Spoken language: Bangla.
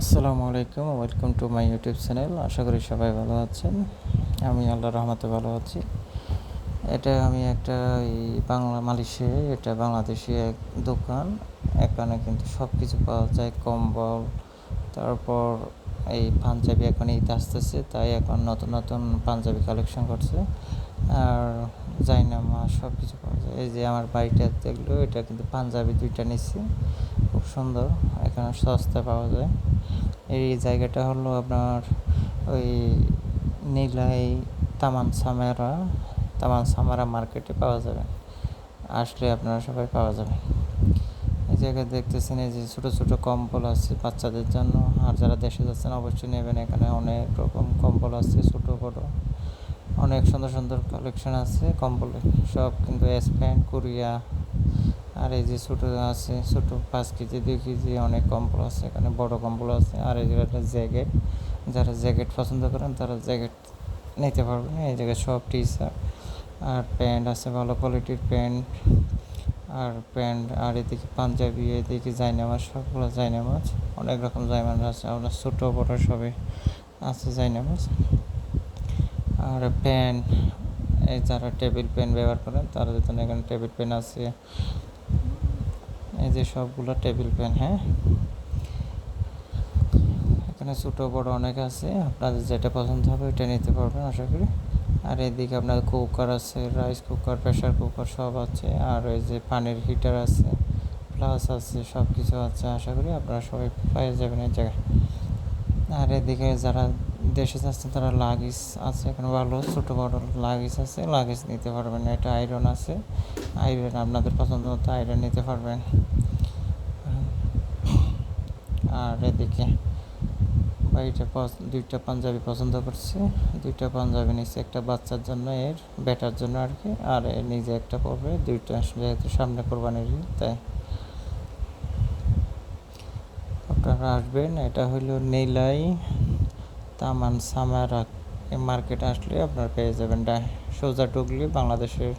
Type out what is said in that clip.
আসসালামু আলাইকুম, welcome to my YouTube channel. আশা করি সবাই ভালো আছেন। আমি আল্লাহ রহমতে ভালো আছি। এটা আমি একটা এই বাংলা মালয়েশিয়া, এটা বাংলাদেশি এক দোকান। এখানে কিন্তু সব কিছু পাওয়া যায়, কম্বল, তারপর এই পাঞ্জাবি এখন ঈদ আসতেছে, তাই এখন নতুন নতুন পাঞ্জাবি কালেকশন করছে। আর জাইনামা সব কিছু পাওয়া যায়। এই যে আমার বাড়িটা দেখল, এটা কিন্তু পাঞ্জাবি দুইটা নিচ্ছি খুব সুন্দর, এখানে সস্তা পাওয়া যায়। এই জায়গাটা হলো আপনার ওই নীলাই তামান সামেরা তামান সামারা মার্কেটে পাওয়া যাবে। আসলে আপনারা সবাই পাওয়া যাবে। এই জায়গায় দেখতেছেন, এই যে ছোটো ছোটো কম্বল আছে বাচ্চাদের জন্য। আর যারা দেশে যাচ্ছেন অবশ্যই নেবেন। এখানে অনেক রকম কম্বল আছে, ছোটো, বড়ো। অনেক সুন্দর সুন্দর কালেকশন আছে কম্বলের সব কিন্তু স্প্যান্ড কোরিয়া আর এই যে ছোটো আছে, ছোটো পাঁচ কেজি, দুই কেজি অনেক কম্বল আছে এখানে, বড় কম্বল আছে। আর এই জায়গাটা জ্যাকেট, যারা জ্যাকেট পছন্দ করেন তারা জ্যাকেট নিতে পারবেন। এই জায়গায় সব টি শার্ট আর প্যান্ট আছে, ভালো কোয়ালিটির প্যান্ট। আর প্যান্ট, আর এদিকে পাঞ্জাবি, এদিকে জায়নামাজ, সবগুলো জায়নামাজ। অনেক রকম জায়নামাজ আছে আপনার ছোটো বড়ো সবই আছে জায়নামাজ। আর প্যান্ট, এই যারা টেবিল পেন ব্যবহার করেন তারা জন্য এখানে টেবিল পেন আছে যে সবগুলো টেবিল পেন হ্যাঁ? এখানে ছোটো, বড় অনেক আছে। আপনাদের যেটা পছন্দ হবে ওইটা নিতে পারবেন, আশা করি। আর এদিকে আপনার কুকার আছে, রাইস কুকার প্রেশার কুকার সব আছে। আর ওই যে পানির হিটার আছে প্লাস আছে সব কিছু আছে, আশা করি আপনারা সবাই পেয়ে যাবেন এই জায়গায়। আর এদিকে যারা দেশে যাচ্ছে তারা লাগেজ আছে, এখানে ভালো ছোটো, বড় লাগেজ আছে, লাগেজ নিতে পারবেন। এটা আয়রন আছে, আয়রন আপনাদের পছন্দ মতো আয়রন নিতে পারবেন। আর এদিকে বাড়িটা দুইটা পাঞ্জাবি পছন্দ করছে। দুইটা পাঞ্জাবি নিচ্ছে একটা বাচ্চার জন্য, এর বেটার জন্য আর কি। আর এর নিজে একটা পড়বে দুইটা যেহেতু সামনে কোরবানির তাই। আপনারা আসবেন, এটা হইল নীলাই তামান সামারা মার্কেটে আসলে আপনারা পেয়ে যাবেন সোজা ঢুকলে বাংলাদেশের